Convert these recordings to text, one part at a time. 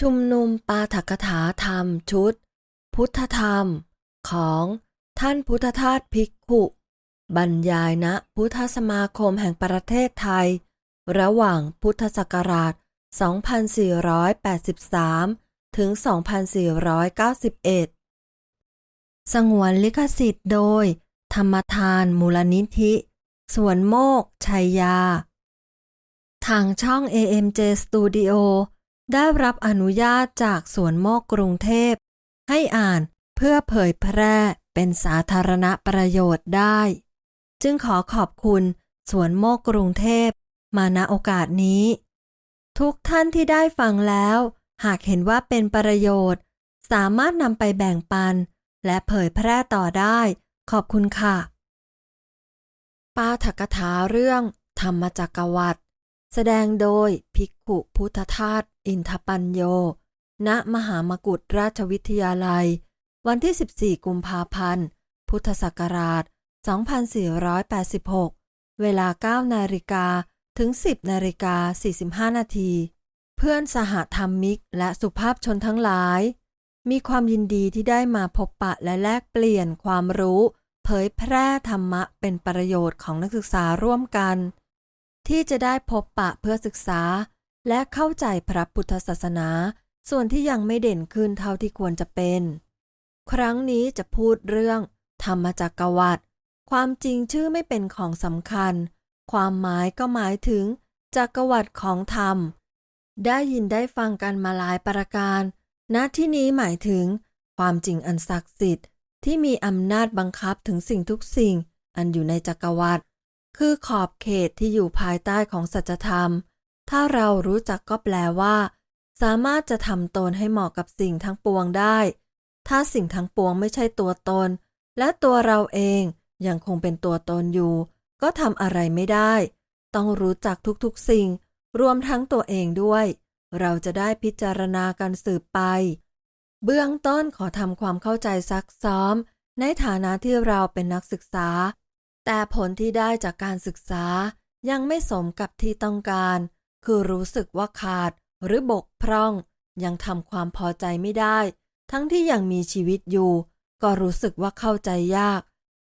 ชุมนุมปาฐกถาธรรมชุด พุทธธรรม ของท่านพุทธทาสภิกขุ บรรยายณพุทธสมาคมแห่งประเทศไทย ระหว่างพุทธศักราช 2483 ถึง 2491 สงวนลิขสิทธิ์โดย ธรรมทานมูลนิธิ สวนโมกชัยยา ทางช่อง AMJ Studio ได้รับอนุญาตจากสวนโมกกรุงเทพ ให้อ่านเพื่อเผยแพร่เป็นสาธารณประโยชน์ได้ จึงขอขอบคุณสวนโมกกรุงเทพมาณโอกาสนี้ ทุกท่านที่ได้ฟังแล้ว หากเห็นว่าเป็นประโยชน์ สามารถนำไปแบ่งปัน และเผยแพร่ต่อได้ ขอบคุณค่ะ ปาฐกถาเรื่อง ธรรมจักรวรรดิ แสดงโดยภิกขุพุทธทาสอินทปัญโย ณ มหามกุฏราชวิทยาลัย วันที่ 14 กุมภาพันธ์ พุทธศักราช 2486 เวลา 9 นาฬิกาถึง 10 นาฬิกา 45 นาที เพื่อนสหธรรมิกและสุภาพชนทั้งหลาย มีความยินดีที่ได้มาพบปะและแลกเปลี่ยนความรู้ เผยแพร่ธรรมะเป็นประโยชน์ของนักศึกษาร่วมกัน ที่จะได้พบปะเพื่อศึกษา และเข้าใจพระพุทธศาสนา ส่วนที่ยังไม่เด่นขึ้นเท่าที่ควรจะเป็น ครั้งนี้จะพูดเรื่อง ธรรมจักรวรรดิความจริงชื่อไม่เป็นของสำคัญ ความหมายก็หมายถึง จักรวรรดิของธรรม ได้ยินได้ฟังกันมาหลายประการณที่นี้หมายถึง ความจริงอันศักดิ์สิทธิ์ที่มีอำนาจบังคับถึงสิ่งทุกสิ่ง อันอยู่ในจักรวรรดิ คือขอบเขตที่อยู่ภายใต้ของสัจธรรม ถ้าเรารู้จักก็แปลว่า สามารถจะทำตนให้เหมาะกับสิ่งทั้งปวงได้ ถ้าสิ่งทั้งปวงไม่ใช่ตัวตน และตัวเราเองยังคงเป็นตัวตนอยู่ ก็ทำอะไรไม่ได้ ต้องรู้จักทุกๆสิ่ง รวมทั้งตัวเองด้วย เราจะได้พิจารณากันสืบไป เบื้องต้นขอทำความเข้าใจซักซ้อม ในฐานะที่เราเป็นนักศึกษา แต่ผลที่ได้จากการศึกษายังไม่สมกับที่ต้องการ คือรู้สึกว่าขาดหรือบกพร่อง ยังทำความพอใจไม่ได้ ทั้งที่ยังมีชีวิตอยู่ ก็รู้สึกว่าเข้าใจยาก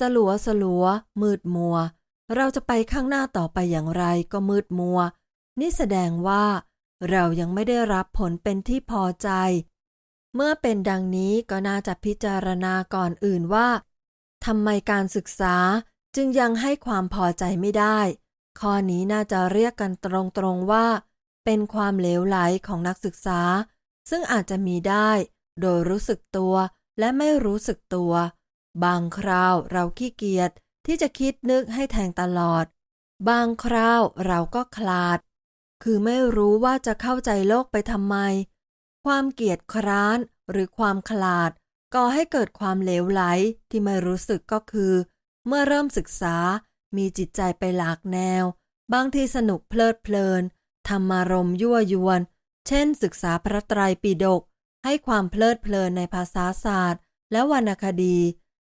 สลัวสลัว มืดมัว เราจะไปข้างหน้าต่อไปอย่างไรก็มืดมัว นี่แสดงว่า เรายังไม่ได้รับผลเป็นที่พอใจ เมื่อเป็นดังนี้ก็น่าจะพิจารณาก่อนอื่นว่าทำไมการศึกษา จึงยังให้ความพอใจไม่ได้ ข้อนี้น่าจะเรียกกันตรงๆว่า เป็นความเหลวไหลของนักศึกษา ซึ่งอาจจะมีได้ โดยรู้สึกตัวและไม่รู้สึกตัว บางคราวเราขี้เกียจที่จะคิดนึกให้แทงตลอด บางคราวเราก็คลาด คือไม่รู้ว่าจะเข้าใจโลกไปทำไม ความเกียจคร้านหรือความคลาดก่อให้เกิดความเหลวไหลที่ไม่รู้สึกก็คือ เมื่อเริ่มศึกษามีจิตใจไปหลากแนว บางทีสนุกเพลิดเพลินธรรมารมยั่วยวน เช่น ศึกษาพระไตรปิฎกให้ความเพลิดเพลินในภาษาศาสตร์ และวรรณคดี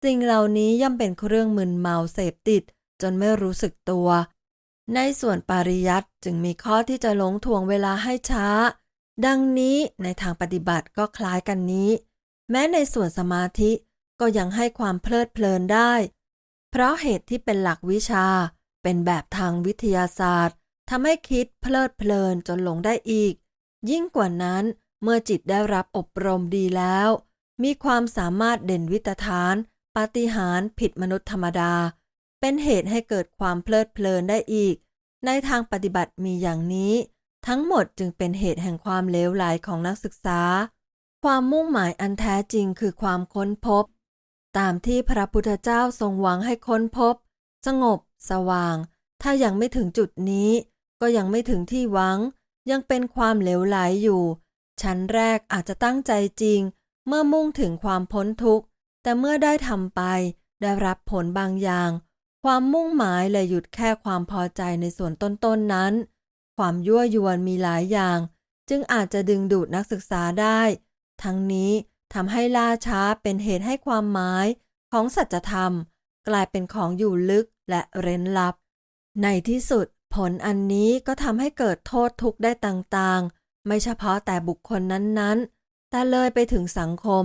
สิ่งเหล่านี้ย่อมเป็นเครื่องมึนเมาเสพติด จนไม่รู้สึกตัว ในส่วนปริยัติจึงมีข้อที่จะหลงถ่วงเวลาให้ช้า ดังนี้ในทางปฏิบัติก็คล้ายกันนี้ แม้ในส่วนสมาธิก็ยังให้ความเพลิดเพลินได้ เพราะเหตุที่เป็นหลักวิชา เป็นแบบทางวิทยาศาสตร์ทำให้คิดเพลิดเพลินจนหลงได้อีก ยิ่งกว่านั้นเมื่อจิตได้รับอบรมดีแล้ว มีความสามารถเด่นวิตฐานปาฏิหาริย์ผิดมนุษย์ธรรมดา เป็นเหตุให้เกิดความเพลิดเพลินได้อีก ในทางปฏิบัติมีอย่างนี้ ทั้งหมดจึงเป็นเหตุแห่งความเลวไหลของนักศึกษา ความมุ่งหมายอันแท้จริงคือความค้นพบ ตามที่พระพุทธเจ้าทรงหวังให้ค้นพบ สงบ สว่าง ถ้ายังไม่ถึงจุดนี้ ก็ยังไม่ถึงที่หวัง ยังเป็นความเหลวไหลอยู่ ชั้นแรกอาจจะตั้งใจจริง เมื่อมุ่งถึงความพ้นทุกข์ แต่เมื่อได้ทำไป ได้รับผลบางอย่าง ความมุ่งหมายเลยหยุดแค่ความพอใจในส่วนต้นๆนนั้น ความยั่วยวนมีหลายอย่าง จึงอาจจะดึงดูดนักศึกษาได้ ทั้งนี้ ทำให้ล่าช้าเป็นเหตุให้ความหมายของสัจธรรม กลายเป็นของอยู่ลึกและเร้นลับ ในที่สุดผลอันนี้ก็ทำให้เกิดโทษทุกข์ได้ต่างๆ ไม่เฉพาะแต่บุคคลนั้นๆ แต่เลยไปถึงสังคม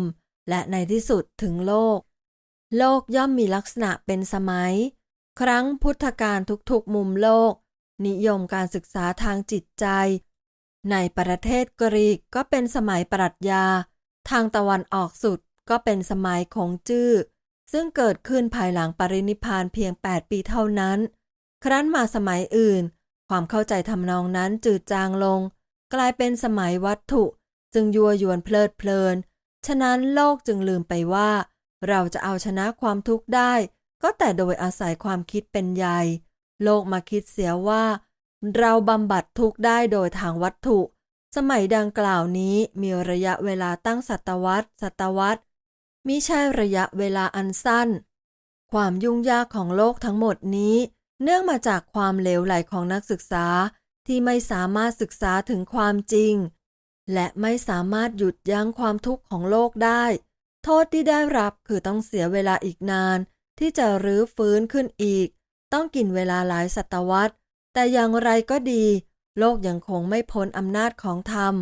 และในที่สุดถึงโลก โลกย่อมมีลักษณะเป็นสมัย ครั้งพุทธกาลทุกๆมุมโลก นิยมการศึกษาทางจิตใจ ในประเทศกรีกก็เป็นสมัยปรัชญา ทางตะวันออกสุดก็เป็นสมัยของจื้อ ซึ่งเกิดขึ้นภายหลังปรินิพานเพียง 8 ปีเท่านั้น ครั้นมาสมัยอื่น ความเข้าใจทำนองนั้นจืดจางลง กลายเป็นสมัยวัตถุจึงยั่วยวนเพลิดเพลิน ฉะนั้นโลกจึงลืมไปว่า เราจะเอาชนะความทุกข์ได้ ก็แต่โดยอาศัยความคิดเป็นใหญ่ โลกมาคิดเสียว่า เราบำบัดทุกข์ได้โดยทางวัตถุ สมัยดังกล่าวนี้มีระยะเวลาตั้งศตวรรษ ศตวรรษมิใช่ระยะเวลาอันสั้น ความยุ่งยากของโลกทั้งหมดนี้ เนื่องมาจากความเหลวไหลของนักศึกษาที่ไม่สามารถศึกษาถึงความจริง และไม่สามารถหยุดยั้งความทุกข์ของโลกได้ โทษที่ได้รับคือต้องเสียเวลาอีกนาน ที่จะรื้อฟื้นขึ้นอีก ต้องกินเวลาหลายศตวรรษ แต่อย่างไรก็ดี โลกยังคงไม่พ้นอำนาจของธรรม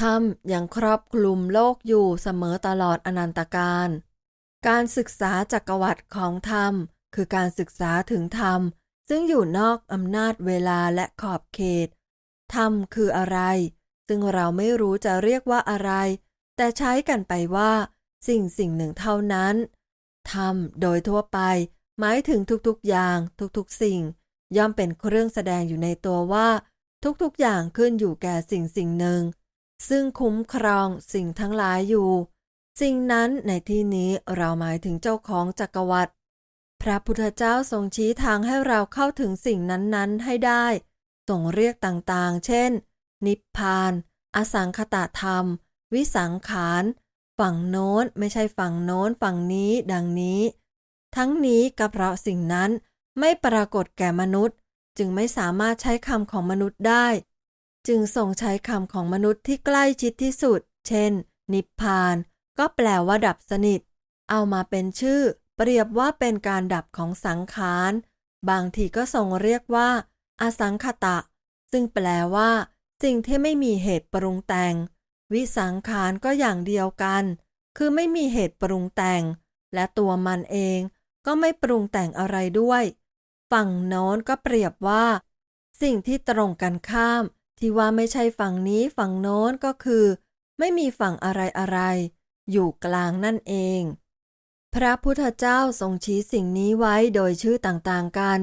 ธรรมยังครอบคลุมโลกอยู่เสมอตลอดอนันตการ การศึกษาจักรวรรดิของธรรม คือการศึกษาถึงธรรม ซึ่งอยู่นอกอำนาจเวลาและขอบเขต ธรรมคืออะไร ซึ่งเราไม่รู้จะเรียกว่าอะไร แต่ใช้กันไปว่า สิ่งสิ่งหนึ่งเท่านั้น ธรรมโดยทั่วไป หมายถึงทุกๆอย่าง ทุกๆสิ่ง ย่อมเป็นเครื่องแสดงอยู่ในตัวว่า ทุกๆอย่างขึ้นอยู่แก่สิ่งสิ่งหนึ่ง ซึ่งคุ้มครองสิ่งทั้งหลายอยู่ สิ่งนั้นในที่นี้เราหมายถึงเจ้าของจักรวรรดิพระพุทธเจ้าทรงชี้ทางให้เราเข้าถึงสิ่งนั้นๆ ให้ได้ทรงเรียกต่างๆ เช่น นิพพาน อสังคตะธรรม วิสังขาร ฝั่งโน้นไม่ใช่ฝั่งโน้นฝั่งนี้ดังนี้ ทั้งนี้ก็เพราะสิ่งนั้นไม่ปรากฏแก่มนุษย์ จึงไม่สามารถใช้คำของมนุษย์ได้ จึงส่งใช้คำของมนุษย์ที่ใกล้ชิดที่สุด เช่น นิพพาน ก็แปลว่าดับสนิท เอามาเป็นชื่อ เปรียบว่าเป็นการดับของสังขาร บางทีก็ทรงเรียกว่า อสังคตะ ซึ่งแปลว่า สิ่งที่ไม่มีเหตุปรุงแต่ง วิสังขารก็อย่างเดียวกัน คือไม่มีเหตุปรุงแต่ง และตัวมันเองก็ไม่ปรุงแต่งอะไรด้วย ฝั่งโน้นก็เปรียบว่า สิ่งที่ตรงกันข้าม ที่ว่าไม่ใช่ฝั่งนี้ฝั่งโน้นก็คือ ไม่มีฝั่งอะไรอะไร อยู่กลางนั่นเอง พระพุทธเจ้าทรงชี้สิ่งนี้ไว้โดยชื่อต่างๆกัน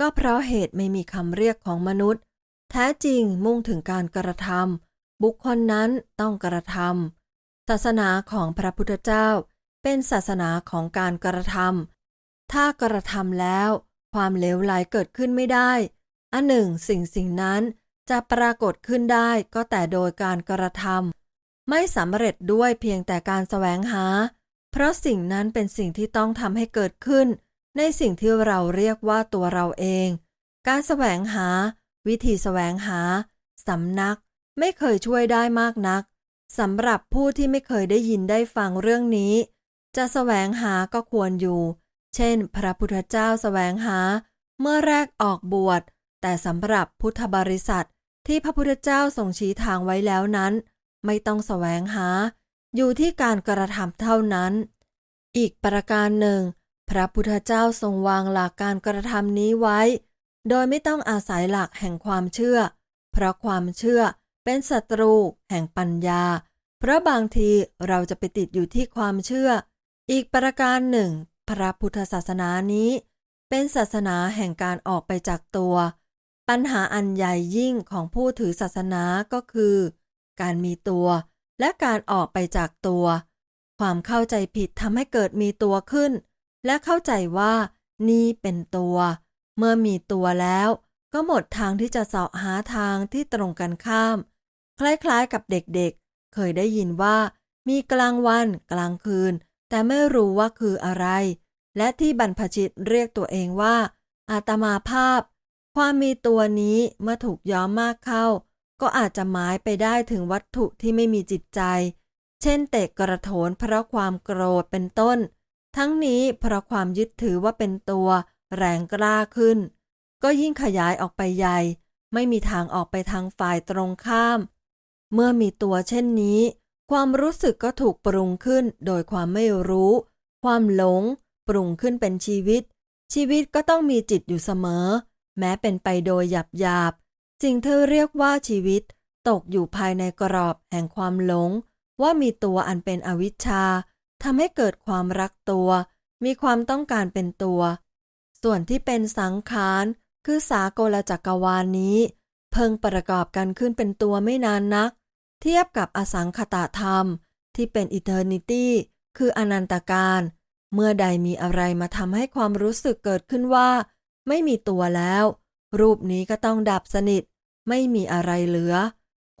ก็เพราะเหตุไม่มีคำเรียกของมนุษย์ แท้จริงมุ่งถึงการกระทำบุคคลนั้นต้องกระทำศาสนาของพระพุทธเจ้าเป็นศาสนาของการกระทำถ้ากระทำแล้ว ความเลวไหลเกิดขึ้นไม่ได้ อันหนึ่ง สิ่งสิ่งนั้นจะปรากฏขึ้นได้ก็แต่โดยการกระทำไม่สำเร็จด้วยเพียงแต่การแสวงหา เพราะสิ่งนั้นเป็นสิ่งที่ต้องทำให้เกิดขึ้น ในสิ่งที่เราเรียกว่าตัวเราเอง การแสวงหา วิธีแสวงหาสำนักไม่เคยช่วยได้มากนักสำหรับผู้ที่ไม่เคยได้ยินได้ฟังเรื่องนี้ จะแสวงหาก็ควรอยู่ เช่น พระพุทธเจ้าแสวงหา เมื่อแรกออกบวช แต่สำหรับพุทธบริษัทที่พระพุทธเจ้าทรงชี้ทางไว้แล้วนั้น ไม่ต้องแสวงหา อยู่ที่การกระทำเท่านั้น อีกประการหนึ่ง พระพุทธเจ้าทรงวางหลักการกระทำนี้ไว้ โดยไม่ต้องอาศัยหลักแห่งความเชื่อ เพราะความเชื่อเป็นศัตรู แห่งปัญญา เพราะบางทีเราจะไปติดอยู่ที่ความเชื่อ อีกประการหนึ่ง พระพุทธศาสนานี้ เป็นศาสนาแห่งการออกไปจากตัว ปัญหาอันใหญ่ยิ่งของผู้ถือศาสนาก็คือ การมีตัวและการออกไปจากตัว ความเข้าใจผิดทำให้เกิดมีตัวขึ้น และเข้าใจว่านี่เป็นตัว เมื่อมีตัวแล้วก็หมดทางที่จะเสาะหาทางที่ตรงกันข้าม คล้ายๆกับเด็กๆ เคยได้ยินว่า มีกลางวันกลางคืน แต่ไม่รู้ว่าคืออะไร และที่บรรพชิตเรียกตัวเองว่า อาตมาภาพ ความมีตัวนี้เมื่อถูกย้อมมากเข้า ก็อาจจะหมายไปได้ถึงวัตถุที่ไม่มีจิตใจ เช่นเตะกระโถนเพราะความโกรธเป็นต้น ทั้งนี้เพราะความยึดถือว่าเป็นตัว แรงกล้าขึ้น ก็ยิ่งขยายออกไปใหญ่ ไม่มีทางออกไปทางฝ่ายตรงข้าม เมื่อมีตัวเช่นนี้ ความรู้สึกก็ถูกปรุงขึ้นโดยความไม่รู้ ความหลง ปรุงขึ้นเป็นชีวิต ชีวิตก็ต้องมีจิตอยู่เสมอ แม้เป็นไปโดยหยาบหยาบสิ่งที่เรียกว่าชีวิต ตกอยู่ภายในกรอบแห่งความหลง ว่ามีตัวอันเป็นอวิชชาทำให้เกิดความรักตัว มีความต้องการเป็นตัว ส่วนที่เป็นสังขาร คือสากลจักรวาลนี้ เพิ่งประกอบกันขึ้นเป็นตัวไม่นานนัก เทียบกับอสังขตธรรมที่เป็นอิเทอร์นิตี้คืออนันตการ เมื่อใดมีอะไรมาทำให้ความรู้สึกเกิดขึ้นว่า ไม่มีตัวแล้ว รูปนี้ก็ต้องดับสนิท ไม่มีอะไรเหลือ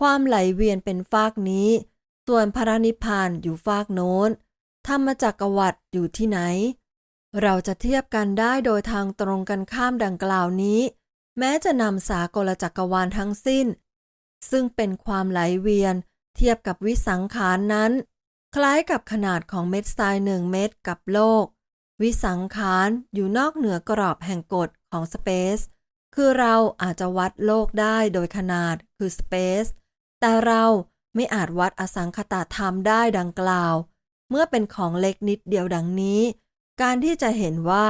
ความไหลเวียนเป็นฟากนี้ ส่วนพระนิพพานอยู่ฟากโน้น ธรรมจักรวรรดิอยู่ที่ไหน เราจะเทียบกันได้โดยทางตรงกันข้ามดังกล่าวนี้ แม้จะนำสากลจักรวาลทั้งสิ้น ซึ่งเป็นความไหลเวียนเทียบกับวิสังขารนั้น คล้ายกับขนาดของเม็ดทรายหนึ่งเม็ดกับโลก วิสังขารอยู่นอกเหนือกรอบแห่งกฎของสเปซคือเราอาจจะวัดโลกได้โดยขนาดคือสเปซแต่เราไม่อาจวัดอสังขตธรรมได้ดังกล่าว เมื่อเป็นของเล็กนิดเดียวดังนี้ การที่จะเห็นว่า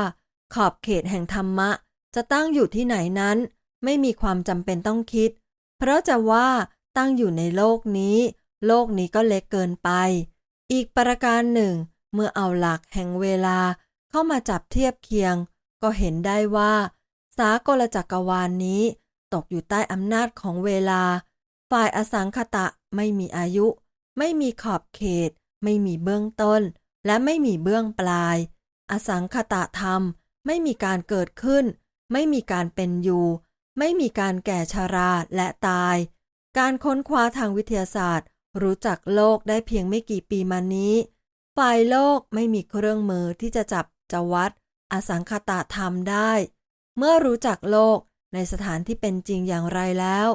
ขอบเขตแห่งธรรมะ จะตั้งอยู่ที่ไหนนั้น ไม่มีความจำเป็นต้องคิด เพราะจะว่าตั้งอยู่ในโลกนี้ โลกนี้ก็เล็กเกินไป อีกประการหนึ่ง เมื่อเอาหลักแห่งเวลาเข้ามาจับเทียบเคียง ก็เห็นได้ว่า สากลจักรวาลนนี้ ตกอยู่ใต้อำนาจของเวลา ฝ่ายอสังขตะไม่มีอายุ ไม่มีขอบเขต ไม่มีเบื้องต้น และไม่มีเบื้องปลาย อสังขตะธรรม ไม่มีการเกิดขึ้น ไม่มีการเป็นอยู่ ไม่มีการแก่ชาราและตาย การค้นคว้าทางวิทยาศาสตร์ รู้จักโลกได้เพียงไม่กี่ปีมานี้ ฝ่ายโลกไม่มีเครื่องมือที่จะจับจะวัด อสังขตะธรรมได้ เมื่อรู้จักโลกในสถานที่เป็นจริงอย่างไรแล้ว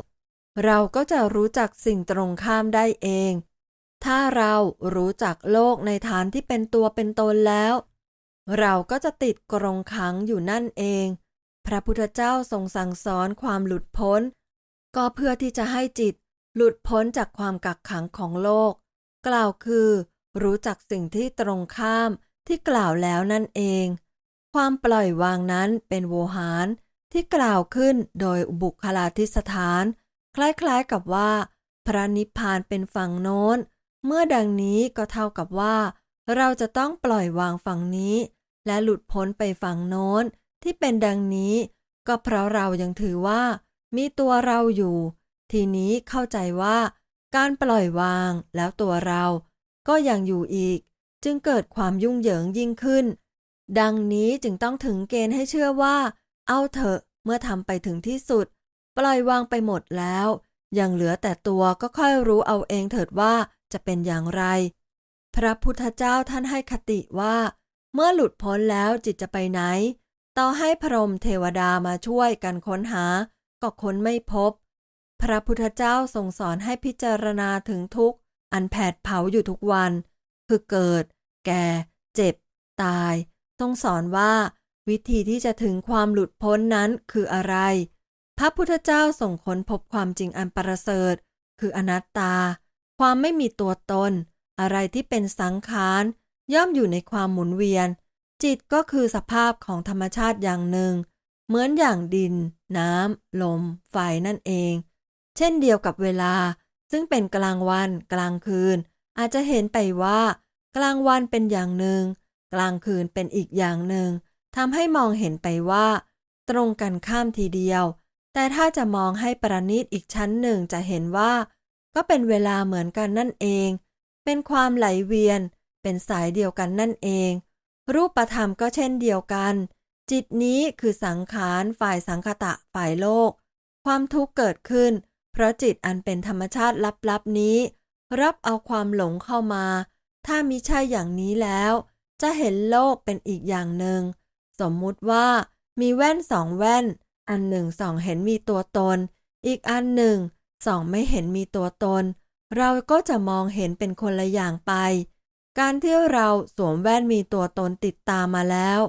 เราก็จะรู้จักสิ่งตรงข้ามได้เอง ถ้าเรารู้จักโลกในฐานที่เป็นตัวเป็นตนแล้ว เราก็จะติดกรงขังอยู่นั่นเอง พระพุทธเจ้าทรงสั่งสอนความหลุดพ้น ก็เพื่อที่จะให้จิตหลุดพ้นจากความกักขังของโลก กล่าวคือ รู้จักสิ่งที่ตรงข้ามที่กล่าวแล้วนั่นเอง ความปล่อยวางนั้นเป็นโวหารที่กล่าวขึ้นโดยบุคลาธิสถาน คล้ายๆกับว่า พระนิพพานเป็นฝั่งโน้น เมื่อดังนี้ก็เท่ากับว่า เราจะต้องปล่อยวางฝั่งนี้ และหลุดพ้นไปฝั่งโน้น ที่เป็นดังนี้ ก็เพราะเรายังถือว่า มีตัวเราอยู่ ทีนี้เข้าใจว่า การปล่อยวางแล้วตัวเรา ก็ยังอยู่อีก จึงเกิดความยุ่งเหยิงยิ่งขึ้น ดังนี้จึงต้องถึงเกณฑ์ให้เชื่อว่า เอาเถอะเมื่อทำไปถึงที่สุด ปล่อยวางไปหมดแล้วยังเหลือแต่ตัวก็ค่อยรู้เอาเองเถิดว่าจะเป็นอย่างไร พระพุทธเจ้าท่านให้คติว่า เมื่อหลุดพ้นแล้วจิตจะไปไหน ต่อให้พรหมเทวดามาช่วยกันค้นหา ก็ค้นไม่พบ พระพุทธเจ้าทรงสอนให้พิจารณาถึงทุกข์อันแผดเผาอยู่ทุกวัน คือเกิด แก่ เจ็บ ตาย ทรงสอนว่า วิธีที่จะถึงความหลุดพ้นนั้นคืออะไร พระพุทธเจ้าส่งค้นพบความจริงอันประเสริฐ คืออนัตตา ความไม่มีตัวตน อะไรที่เป็นสังขารย่อมอยู่ในความหมุนเวียน จิตก็คือสภาพของธรรมชาติอย่างหนึ่ง เหมือนอย่างดิน น้ำ ลม ไฟนั่นเอง เช่นเดียวกับเวลา ซึ่งเป็นกลางวันกลางคืน อาจจะเห็นไปว่า กลางวันเป็นอย่างหนึ่ง กลางคืนเป็นอีกอย่างหนึ่งทำให้มองเห็นไปว่า ตรงกันข้ามทีเดียว แต่ถ้าจะมองให้ประณีตอีกชั้นหนึ่งจะเห็นว่า ก็เป็นเวลาเหมือนกันนั่นเอง เป็นความไหลเวียน เป็นสายเดียวกันนั่นเอง รูปธรรมก็เช่นเดียวกัน จิตนี้คือสังขารฝ่ายสังคตะฝ่ายโลก ความทุกข์เกิดขึ้น เพราะจิตอันเป็นธรรมชาติลับๆนี้ รับเอาความหลงเข้ามา ถ้ามิใช่อย่างนี้แล้ว จะเห็นโลกเป็นอีกอย่างหนึ่ง สมมุติว่ามีแว่นสองแว่น อันหนึ่งส่องเห็นมีตัวตน อีกอันหนึ่งส่องไม่เห็นมีตัวตน เราก็จะมองเห็นเป็นคนละอย่างไป การที่เราสวมแว่นมีตัวตนติดตามมาแล้ว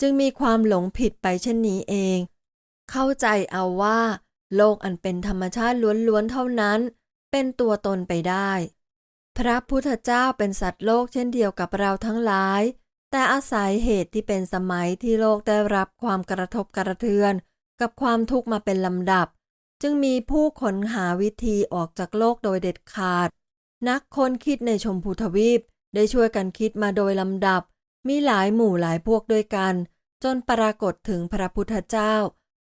จึงมีความหลงผิดไปเช่นนี้เอง เข้าใจเอาว่า โลกอันเป็นธรรมชาติล้วนๆเท่านั้น เป็นตัวตนไปได้ พระพุทธเจ้าเป็นสัตว์โลกเช่นเดียวกับเราทั้งหลาย แต่อาศัยเหตุที่เป็นสมัยที่โลกได้รับความกระทบกระเทือน กับความทุกข์มาเป็นลำดับ จึงมีผู้ค้นหาวิธีออกจากโลกโดยเด็ดขาด นักค้นคิดในชมพูทวีป ได้ช่วยกันคิดมาโดยลำดับ มีหลายหมู่หลายพวกด้วยกัน จนปรากฏถึงพระพุทธเจ้า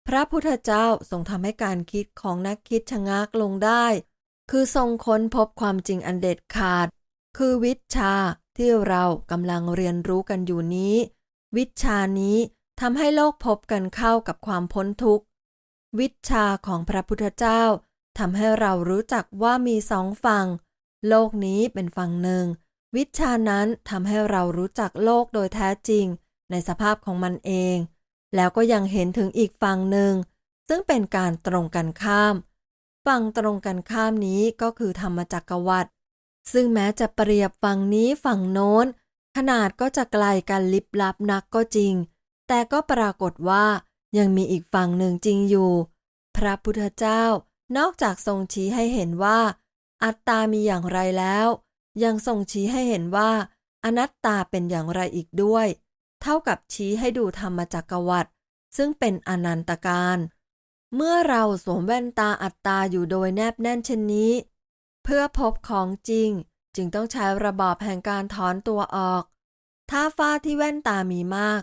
พระพุทธเจ้าทรงทำให้การคิดของนักคิดชะงักลงได้ คือทรงค้นพบความจริงอันเด็ดขาด คือวิชาที่เรากำลังเรียนรู้กันอยู่นี้ วิชานี้ทำให้โลกพบกันเข้ากับความพ้นทุกข์ วิชาของพระพุทธเจ้าทำให้เรารู้จักว่ามีสองฝั่ง โลกนี้เป็นฝั่งหนึ่ง วิชานั้นทำให้เรารู้จักโลกโดยแท้จริง ในสภาพของมันเอง แล้วก็ยังเห็นถึงอีกฝั่งหนึ่ง ซึ่งเป็นการตรงกันข้าม ฝั่งตรงกันข้ามนี้ก็คือธรรมจักรวรรดิซึ่งแม้จะเปรียบฝั่งนี้ฝั่งโน้น ขนาดก็จะไกลกันลิบลับนักก็จริง แต่ก็ปรากฏว่ายังมีอีกฝั่งหนึ่งจริงอยู่ พระพุทธเจ้านอกจากทรงชี้ให้เห็นว่า อัตตามีอย่างไรแล้ว ยังทรงชี้ให้เห็นว่า อนัตตาเป็นอย่างไรอีกด้วย เท่ากับชี้ให้ดูธรรมจักรวรรซึ่งเป็นอนันตการ เมื่อเราสวมแว่นตาอัตตาอยู่โดยแนบแน่นเช่นนี้ เพื่อพบของจริงจึงต้องใช้ระบอบแห่งการถอนตัวออก ถ้าฟ้าที่แว่นตามีมาก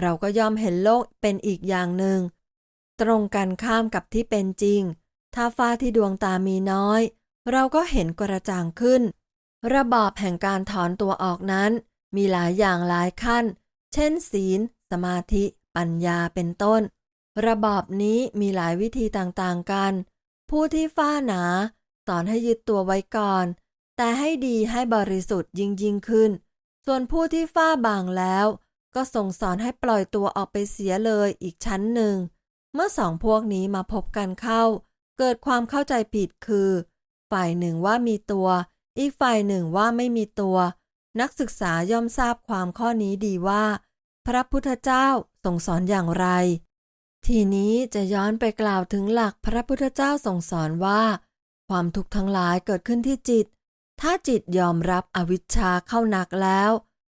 เราก็ยอมเห็นโลกเป็นอีกอย่างหนึ่ง ตรงกันข้ามกับที่เป็นจริง ถ้าฟ้าที่ดวงตามีน้อย เราก็เห็นกระจ่างขึ้น ระบอบแห่งการถอนตัวออกนั้น มีหลายอย่างหลายขั้น เช่น ศีล สมาธิ ปัญญาเป็นต้น ระบอบนี้มีหลายวิธีต่างๆกัน ผู้ที่ฝ้าหนา สอนให้ยึดตัวไว้ก่อน แต่ให้ดีให้บริสุทธิ์ยิ่งยิ่งขึ้น ส่วนผู้ที่ฝ้าบางแล้ว ก็ส่งสอนให้ปล่อยตัวออกไปเสียเลยอีกชั้นหนึ่ง เมื่อสองพวกนี้มาพบกันเข้า เกิดความเข้าใจผิดคือ ฝ่ายหนึ่งว่ามีตัว อีกฝ่ายหนึ่งว่าไม่มีตัว นักศึกษาย่อมทราบความข้อนี้ดีว่า พระพุทธเจ้าทรงสอนอย่างไร ทีนี้จะย้อนไปกล่าวถึงหลักพระพุทธเจ้าทรงสอนว่า ความทุกข์ทั้งหลายเกิดขึ้นที่จิต ถ้าจิตยอมรับอวิชชาเข้าหนักแล้ว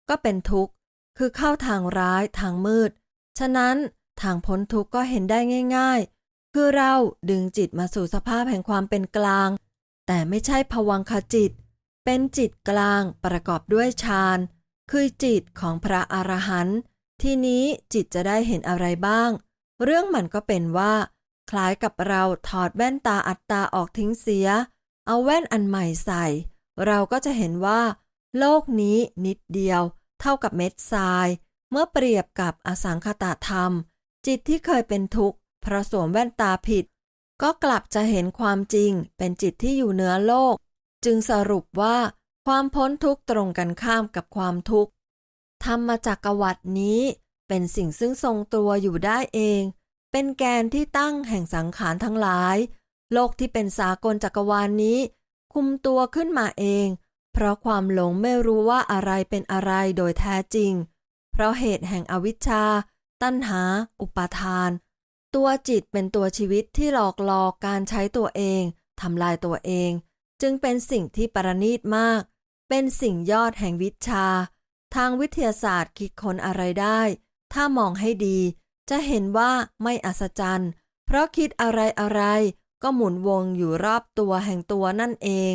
ก็เป็นทุกข์ คือเข้าทางร้ายทางมืด ฉะนั้นทางพ้นทุกข์ก็เห็นได้ง่าย ๆ คือเราดึงจิตมาสู่สภาพแห่งความเป็นกลาง แต่ไม่ใช่ภวังคจิต เป็นจิตกลางประกอบด้วยฌานคือจิตของพระอรหันต์ทีนี้จิตจะได้เห็นอะไรบ้าง เรื่องมันก็เป็นว่า คล้ายกับเราถอดแว่นตาอัตตาออกทิ้งเสีย เอาแว่นอันใหม่ใส่ เราก็จะเห็นว่า โลกนี้นิดเดียว เท่ากับเม็ดทราย เมื่อเปรียบกับอสังคตาธรรม จิตที่เคยเป็นทุกข์เพราะสวมแว่นตาผิด ก็กลับจะเห็นความจริงเป็นจิตที่อยู่เหนือโลก จึงสรุปว่า ความพ้นทุกข์ตรงกันข้ามกับความทุกข์ธรรมจักรวรรดนี้เป็นสิ่งซึ่งทรงตัวอยู่ได้เอง เป็นแกนที่ตั้งแห่งสังขารทั้งหลาย โลกที่เป็นสากลจักรวาลนนี้ คุมตัวขึ้นมาเอง เพราะความหลงไม่รู้ว่าอะไรเป็นอะไรโดยแท้จริง เพราะเหตุแห่งอวิชชา ตัณหา อุปาทาน ตัวจิตเป็นตัวชีวิตที่หลอกหลอกการใช้ตัวเองทำลายตัวเอง จึงเป็นสิ่งที่ประณีตมาก เป็นสิ่งยอดแห่งวิชา ทางวิทยาศาสตร์คิดค้นอะไรได้ ถ้ามองให้ดี จะเห็นว่าไม่อัศจรรย์ เพราะคิดอะไรอะไรก็หมุนวงอยู่รอบตัวแห่งตัวนั่นเอง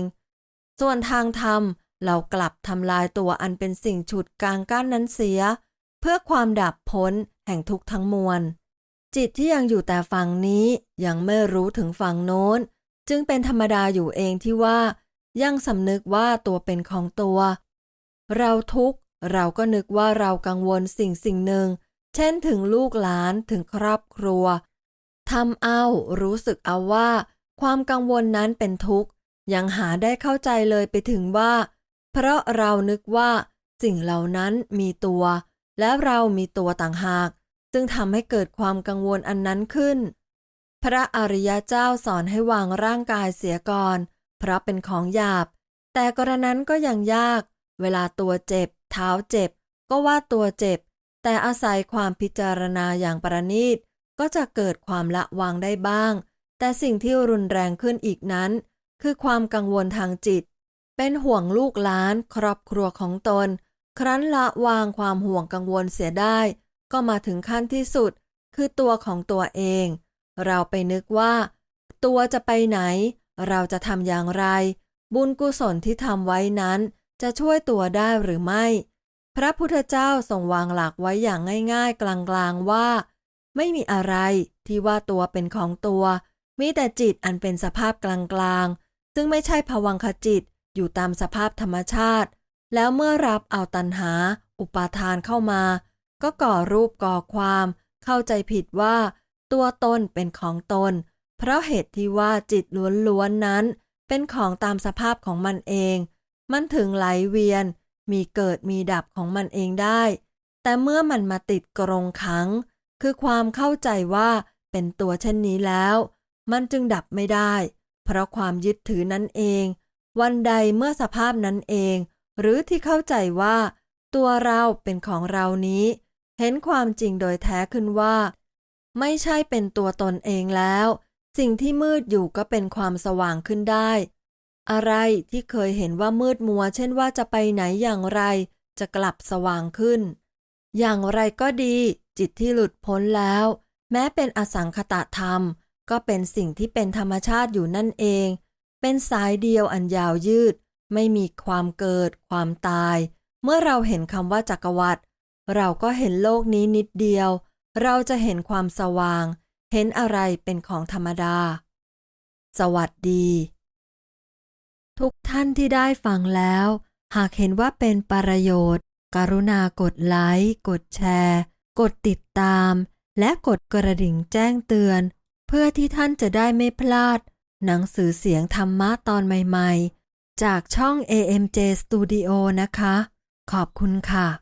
ส่วนทางธรรมเรากลับทำลายตัวอันเป็นสิ่งฉุดกลางกั้นนั้นเสีย เพื่อความดับพ้นแห่งทุกทั้งมวล จิตที่ยังอยู่แต่ฝั่งนี้ยังไม่รู้ถึงฝั่งโน้น จึงเป็นธรรมดาอยู่เองที่ว่า ยังสำนึกว่าตัวเป็นของตัว เราทุกข์เราก็นึกว่าเรากังวลสิ่งสิ่งหนึ่ง เช่นถึงลูกหลานถึงครอบครัวทำเอารู้สึกเอาว่า ความกังวลนั้นเป็นทุกข์ ยังหาได้เข้าใจเลยไปถึงว่า เพราะเรานึกว่า สิ่งเหล่านั้นมีตัว และเรามีตัวต่างหาก ซึ่งทำให้เกิดความกังวลอันนั้นขึ้น พระอริยเจ้าสอนให้วางร่างกายเสียก่อน เพราะเป็นของหยาบ แต่กรณนั้นก็ยังยาก เวลาตัวเจ็บ เท้าเจ็บ ก็ว่าตัวเจ็บ แต่อาศัยความพิจารณาอย่างประณีต ก็จะเกิดความละวางได้บ้าง แต่สิ่งที่รุนแรงขึ้นอีกนั้น คือความกังวลทางจิต เป็นห่วงลูกหลานครอบครัวของตน ครั้นละวางความห่วงกังวลเสียได้ ก็มาถึงขั้นที่สุด คือตัวของตัวเอง เราไปนึกว่า ตัวจะไปไหน เราจะทำอย่างไร บุญกุศลที่ทำไว้นั้น จะช่วยตัวได้หรือไม่ พระพุทธเจ้าทรงวางหลักไว้อย่างง่าย ๆ กลางๆว่า ไม่มีอะไรที่ว่าตัวเป็นของตัว มีแต่จิตอันเป็นสภาพกลางๆ ซึ่งไม่ใช่ภวังคจิตอยู่ตามสภาพธรรมชาติ แล้วเมื่อรับเอาตัณหา อุปาทานเข้ามา ก็ก่อรูปก่อความ เข้าใจผิดว่า ตัวตนเป็นของตน เพราะเหตุที่ว่าจิตล้วนๆนั้น เป็นของตามสภาพของมันเอง มันถึงไหลเวียน มีเกิดมีดับของมันเองได้ แต่เมื่อมันมาติดกรงขัง คือความเข้าใจว่าเป็นตัวเช่นนี้แล้ว มันจึงดับไม่ได้ เพราะความยึดถือนั้นเอง วันใดเมื่อสภาพนั้นเอง หรือที่เข้าใจว่า ตัวเราเป็นของเรานี้ เห็นความจริงโดยแท้ขึ้นว่า ไม่ใช่เป็นตัวตนเองแล้ว สิ่งที่มืดอยู่ก็เป็นความสว่างขึ้นได้ อะไรที่เคยเห็นว่ามืดมัว เช่นว่าจะไปไหนอย่างไร จะกลับสว่างขึ้น อย่างไรก็ดี จิตที่หลุดพ้นแล้ว แม้เป็นอสังคตะธรรม ก็เป็นสิ่งที่เป็นธรรมชาติอยู่นั่นเอง เป็นสายเดียวอันยาวยืด ไม่มีความเกิด ความตาย เมื่อเราเห็นคำว่าจักรวรรดิเราก็เห็นโลกนี้นิดเดียว เราจะเห็นความสว่าง เห็นอะไรเป็นของธรรมดา สวัสดี ทุกท่านที่ได้ฟังแล้ว หากเห็นว่าเป็นประโยชน์ กรุณากดไลค์ กดแชร์ กดติดตาม และกดกระดิ่งแจ้งเตือน เพื่อที่ท่านจะได้ไม่พลาด หนังสือเสียงธรรมะตอนใหม่ ๆ จากช่อง AMJ Studio นะคะ ขอบคุณค่ะ